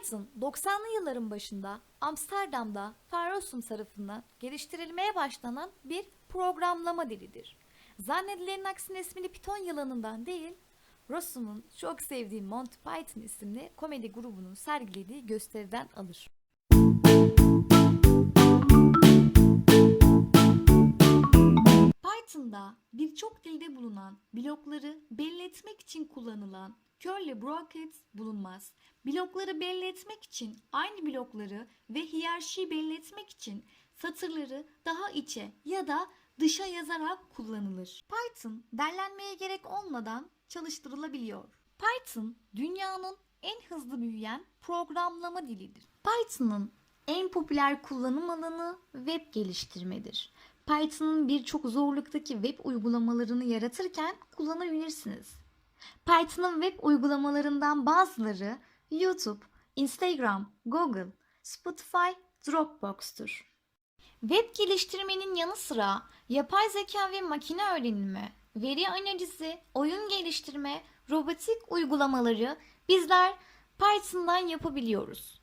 Python 90'lı yılların başında Amsterdam'da Farosum tarafından geliştirilmeye başlanan bir programlama dilidir. Zannedilenin aksine ismini Python yılanından değil, Rossum'un çok sevdiği Monty Python isimli komedi grubunun sergilediği gösteriden alır. Python'da birçok dilde bulunan blokları belli etmek için kullanılan curly brackets bulunmaz. Blokları belli etmek için aynı blokları ve hiyerarşiyi belli etmek için satırları daha içe ya da dışa yazarak kullanılır. Python derlenmeye gerek olmadan çalıştırılabiliyor. Python dünyanın en hızlı büyüyen programlama dilidir. Python'ın en popüler kullanım alanı web geliştirmedir. Python'ın birçok zorluktaki web uygulamalarını yaratırken kullanabilirsiniz. Python'ın web uygulamalarından bazıları YouTube, Instagram, Google, Spotify, Dropbox'tur. Web geliştirmenin yanı sıra yapay zeka ve makine öğrenimi, veri analizi, oyun geliştirme, robotik uygulamaları bizler Python'dan yapabiliyoruz.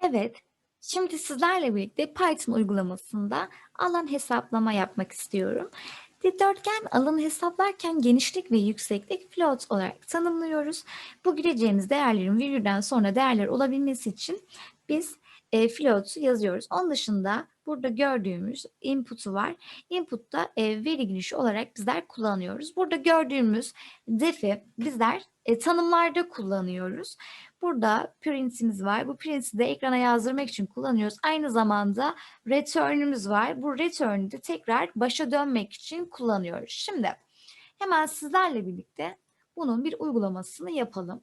Evet, şimdi sizlerle birlikte Python uygulamasında alan hesaplama yapmak istiyorum. Dikdörtgen alanı hesaplarken genişlik ve yükseklik float olarak tanımlıyoruz. Bu gireceğimiz değerlerin virgülden sonra değerler olabilmesi için biz e, float'u yazıyoruz. Onun dışında burada gördüğümüz input'u var. Input'ta e, veri girişi olarak bizler kullanıyoruz. Burada gördüğümüz def'i bizler e, tanımlarda kullanıyoruz. Burada print'imiz var. Bu print'i de ekrana yazdırmak için kullanıyoruz. Aynı zamanda return'ümüz var. Bu return'ü de tekrar başa dönmek için kullanıyoruz. Şimdi hemen sizlerle birlikte bunun bir uygulamasını yapalım.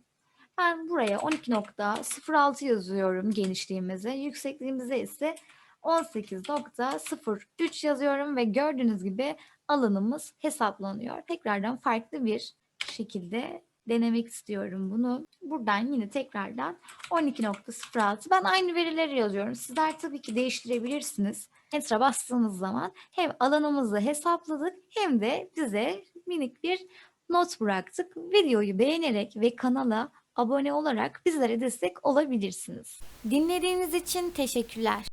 Ben buraya 12.06 yazıyorum genişliğimize. Yüksekliğimize ise 18.03 yazıyorum ve gördüğünüz gibi alanımız hesaplanıyor. Tekrardan farklı bir şekilde denemek istiyorum bunu. Buradan yine tekrardan 12.06 ben aynı verileri yazıyorum. Sizler tabii ki değiştirebilirsiniz. Enter'a bastığınız zaman hem alanımızı hesapladık hem de bize minik bir not bıraktık. Videoyu beğenerek ve kanala abone olarak bizlere destek olabilirsiniz. Dinlediğiniz için teşekkürler.